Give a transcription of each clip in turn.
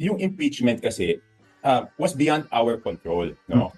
yung impeachment kasi uh, was beyond our control, no?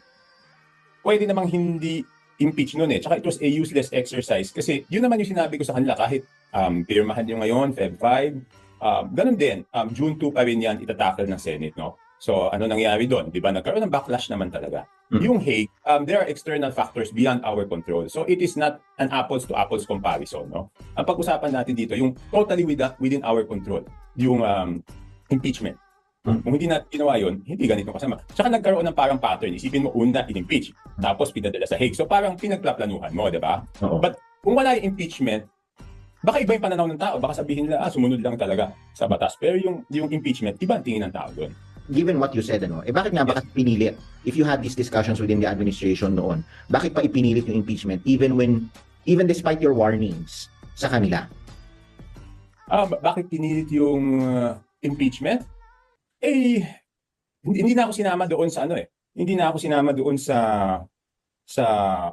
Pwede namang hindi impeach noon eh. Tsaka it was a useless exercise kasi yun naman yung sinabi ko sa kanila kahit um, pirmahan nyo ngayon, Feb 5, um, ganun din, um, June 2 pa rin yan itatakal ng Senate, no? So ano nangyari doon? Di ba? Nagkaroon ng backlash naman talaga. Mm. Yung Hague, um, there are external factors beyond our control. So it is not an apples to apples comparison, no? Ang pag-usapan natin dito, yung totally within, within our control, yung um, impeachment. Mm. Kung hindi natin ginawa yun, hindi ganito kasama. Tsaka nagkaroon ng parang pattern. Isipin mo, una, in-impeach. Tapos pinadala sa Hague. So parang pinagplaplanuhan mo, di ba? But kung wala yung impeachment, baka iba yung pananaw ng tao. Baka sabihin nila, ah, sumunod lang talaga sa batas. Pero yung, yung impeachment, iba ang tingin ng tao doon. Given what you said, ano, eh bakit nga bakit pinilit? If you had these discussions within the administration noon, bakit pa ipinilit yung impeachment even when, even despite your warnings sa kanila? Ah, ba- bakit pinilit yung uh, impeachment? Eh, hindi, hindi na ako sinama doon sa ano eh. Hindi na ako sinama doon sa sa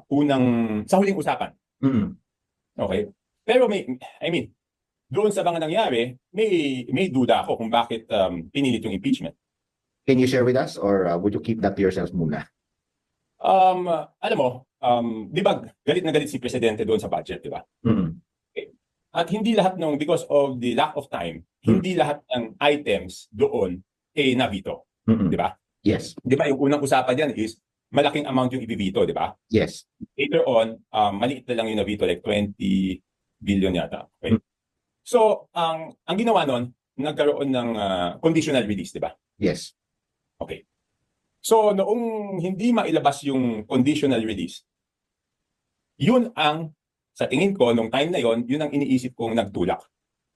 unang sa huling usapan. Mm. Okay? Pero may I mean, doon sa mga nangyari, may may duda ako kung bakit um, pinilit yung impeachment. Can you share with us or uh, would you keep that to yourselves muna? Um, alam mo, um, di ba galit na galit si presidente doon sa budget, di ba? Mm. At hindi lahat ng because of the lack of time, Hmm. hindi lahat ng items doon eh nabito, Mm. di ba? Yes. Di ba yung unang usapan diyan is malaking amount yung ibibito, di ba? Yes. Later on, um, maliit na lang yung nabito like 20 billion yata. Okay? Hmm. So, ang ang ginawa noon, nagkaroon ng ah, conditional release, di ba? Yes. Okay. So, noong hindi mailabas yung conditional release, yun ang, sa tingin ko, nung time na yon, yun ang iniisip kong nagtulak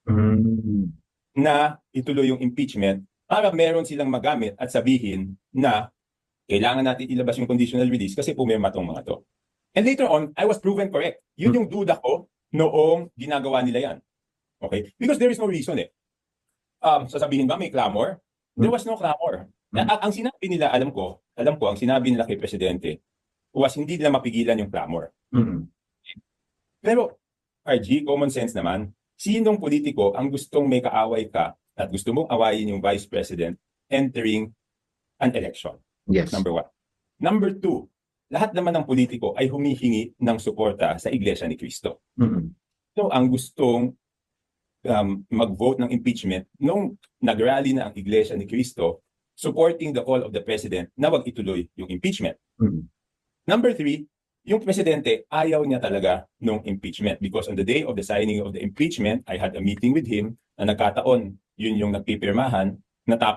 Mm. na ituloy yung impeachment para meron silang magamit at sabihin na kailangan natin ilabas yung conditional release kasi pumirma tong mga to. And later on, I was proven correct. Yun yung duda ko noong ginagawa nila yan. Okay? Because there is no reason eh. Um, sasabihin ba may clamor? There was no clamor. Hmm. Ang, ang sinabi nila, alam ko, alam ko, ang sinabi nila kay Presidente was hindi nila mapigilan yung clamor. Mm. Pero, RG, common sense naman, sinong politiko ang gustong may kaaway ka at gusto mong awayin yung Vice President entering an election? Yes. Number one. Number two, lahat naman ng politiko ay humihingi ng suporta sa Iglesia ni Cristo. Mm. So, ang gustong um, mag-vote ng impeachment nung nag-rally na ang Iglesia ni Cristo supporting the call of the President na wag ituloy yung impeachment. Mm. Number three, yung presidente, ayaw niya talaga nung impeachment because on the day of the signing of the impeachment, I had a meeting with him na nagkataon, yun yung nagpipirmahan, natapos